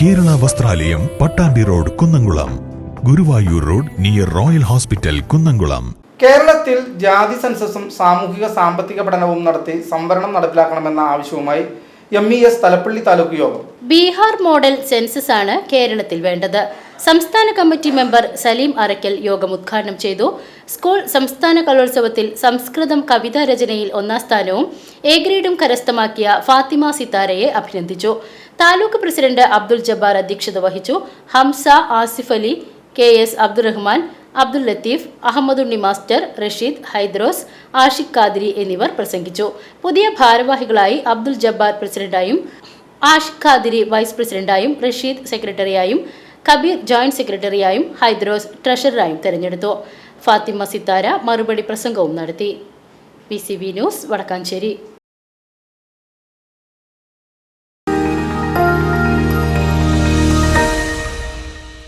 Kerala Vastralayam Pattambi road Kunnamkulam. Guruvayur road near royal hospital Kunnamkulam. കേരളത്തിൽ ജാതി സെൻസസും സാമൂഹിക സാമ്പത്തിക പഠനവും നടത്തി സംവരണം നടപ്പിലാക്കണമെന്ന ആവശ്യവുമായി M E S Thalappally taluk യോഗം. ബീഹാർ മോഡൽ സെൻസസ് ആണ് കേരളത്തിൽ വേണ്ടത്. സംസ്ഥാന കമ്മിറ്റി മെമ്പർ സലീം അറയ്ക്കൽ യോഗം ഉദ്ഘാടനം ചെയ്തു. സ്കൂൾ സംസ്ഥാന കലോത്സവത്തിൽ സംസ്കൃതം കവിതാ രചനയിൽ ഒന്നാം സ്ഥാനവും എ ഗ്രേഡും കരസ്ഥമാക്കിയ ഫാത്തിമ സിത്താരയെ അഭിനന്ദിച്ചു. താലൂക്ക് പ്രസിഡന്റ് അബ്ദുൽ ജബ്ബാർ അധ്യക്ഷത വഹിച്ചു. Hamza Asif Ali K S Abdurahman Abdul Latheef Ahammadunni master Rasheed Haidros Ashiq Kadiri എന്നിവർ പ്രസംഗിച്ചു. പുതിയ ഭാരവാഹികളായി അബ്ദുൽ ജബ്ബാർ പ്രസിഡന്റായും ആഷിഖ് ഖാദിരി വൈസ് പ്രസിഡന്റായും റഷീദ് സെക്രട്ടറിയായും കബീർ ജോയിന്റ് സെക്രട്ടറിയായും ഹൈദ്രോസ് ട്രഷററായും തെരഞ്ഞെടുത്തു. ഫാത്തിമ സിത്താര മറുപടി പ്രസംഗവും നടത്തി. B news Vadakkanchery.